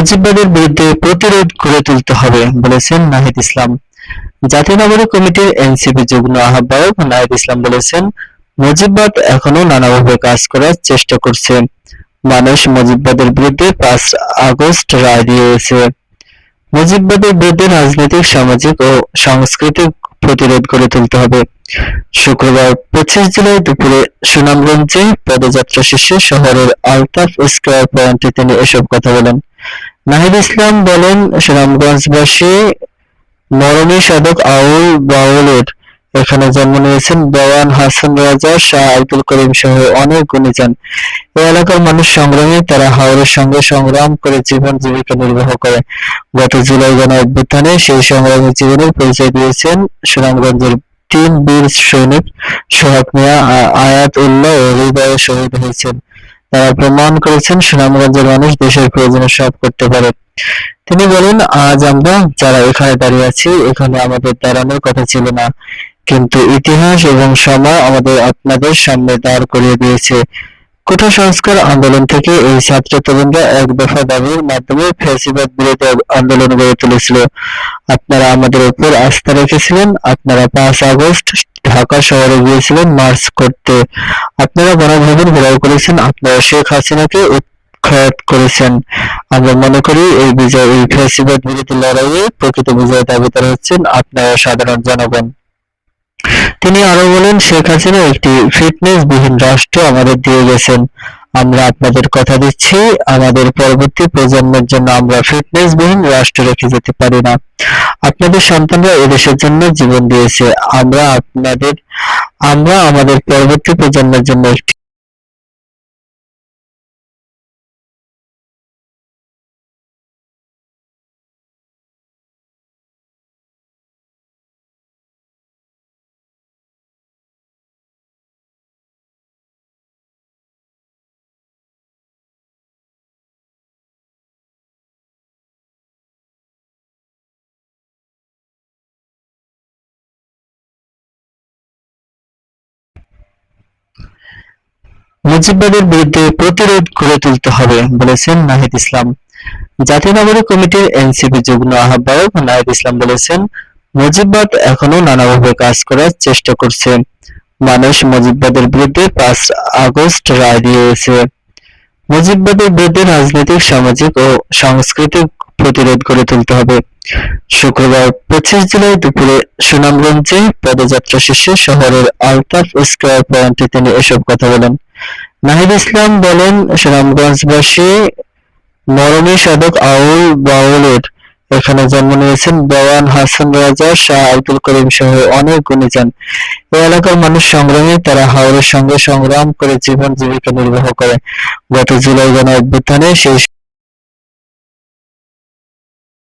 মুজিববাদের বিরুদ্ধে প্রতিরোধ গড়ে তুলতে হবে বলেছেন নাহিদ ইসলাম। জাতীয় নাগরিক কমিটির এনসিপি যুগ্ম আহ্বায়ক নাহিদ ইসলাম বলেছেন, মুজিববাদ এখনও নানাভাবে কাজ করার চেষ্টা করছে। মানুষ মুজিববাদের বিরুদ্ধে পাঁচ আগস্ট রায় দিয়েছে। মুজিববাদের বিরুদ্ধে রাজনৈতিক, সামাজিক ও সাংস্কৃতিক প্রতিরোধ গড়ে তুলতে হবে। শুক্রবার পঁচিশ জুলাই দুপুরে সুনামগঞ্জে পদযাত্রা শেষে শহরের আলতাফ স্কয়ার পয়েন্টে তিনি এসব কথা বলেন। নাহিদ ইসলাম বলেন সুনামগঞ্জবাসী মরমী সাধক আউল বাউলের এখানে জন্ম নিয়েছেন দেওয়ান হাসান রাজা, শাহ আব্দুল করিম সহ অনেক গুণীজন। এই এলাকার মানুষ সংগ্রামী, তারা হাওরের সঙ্গে সংগ্রাম করে জীবন জীবিকা নির্বাহ করে। গত জুলাই গণ অভ্যুত্থানে সেই সংগ্রামী জীবনের পরিচয় দিয়েছেন সুনামগঞ্জের তিন বীর সৈনিক সোহাগ মিয়া আয়াত উল্লাহ ও হৃদয়ে শহীদ হয়েছেন। তারা প্রমাণ করেছেন সুনামগঞ্জের মানুষ দেশের প্রয়োজনে সব করতে পারে। তিনি বলেন, আজ আমরা যারা এখানে দাঁড়িয়ে আছি, এখানে আমাদের দাঁড়ানোর কথা ছিল না। কিন্তু ইতিহাস এবং সময় আমাদের আপনাদের সামনে দাঁড় করিয়ে দিয়েছে। কোটা সংস্কার আন্দোলন থেকে এই ছাত্র তরুণরা এক দফা দাবির মাধ্যমে ফ্যাসিবাদ বিরোধী আন্দোলন গড়ে তুলেছিল। আপনারা আমাদের উপর আস্থা রেখেছিলেন। আপনারা পাঁচ আগস্ট ঢাকা শহরে গিয়েছিলেন, মার্চ করতে। আপনারা গণভবন ঘেরাও করেছেন, আপনারা শেখ হাসিনাকে উৎখাত করেছেন। আমরা মনে করি এই বিজয়, এই ফ্যাসিবাদ বিরোধী লড়াইয়ে প্রকৃত বিজয় দাবিদার হচ্ছেন আপনারা সাধারণ জনগণ। তিনি আরও বলেন, শেখ হাসিনা একটি ফিটনেস বিহীন রাষ্ট্র আমাদের দিয়ে গেছেন। আমরা আপনাদের কথা দিচ্ছি। আমাদের পরবর্তী প্রজন্মের জন্য আমরা ফিটনেস বিহীন রাষ্ট্র রেখে যেতে পারি না। আপনাদের সন্তানরা এদেশের জন্য জীবন দিয়েছে। আমরা আপনাদের, আমরা আমাদের পরবর্তী প্রজন্মের জন্য একটি মুজিববাদের বিরুদ্ধে প্রতিরোধ গড়ে তুলতে হবে বলেছেন নাহিদ ইসলাম। জাতীয় নাগরিক কমিটির এনসিপি যুগ্ম আহ্বায়ক নাহিদ ইসলাম বলেছেন, মুজিববাদ এখনও নানাভাবে কাজ করার চেষ্টা করছে। মানুষ মুজিববাদের বিরুদ্ধে পাঁচ আগস্ট রায় দিয়েছে। মুজিববাদের বিরুদ্ধে রাজনৈতিক, সামাজিক ও সাংস্কৃতিক প্রতিরোধ গড়ে তুলতে হবে। শুক্রবার পঁচিশ জুলাই দুপুরে সুনামগঞ্জে পদযাত্রা শেষে শহরের আলতাফ স্কয়ার পয়েন্টে তিনি এসব কথা বলেন। নাহিদ ইসলাম বলেন সুনামগঞ্জবাসী মরমী সাধক আউল বাউলের এখানে জন্ম নিয়েছেন দেওয়ান হাসান রাজা শাহ আব্দুল করিম সহ অনেক গুণীজন। এই এলাকার মানুষ সংগ্রামী, তারা হাওরের সঙ্গে সংগ্রাম করে জীবন জীবিকা নির্বাহ করে। গত জুলাই গণ অভ্যুত্থানে সেই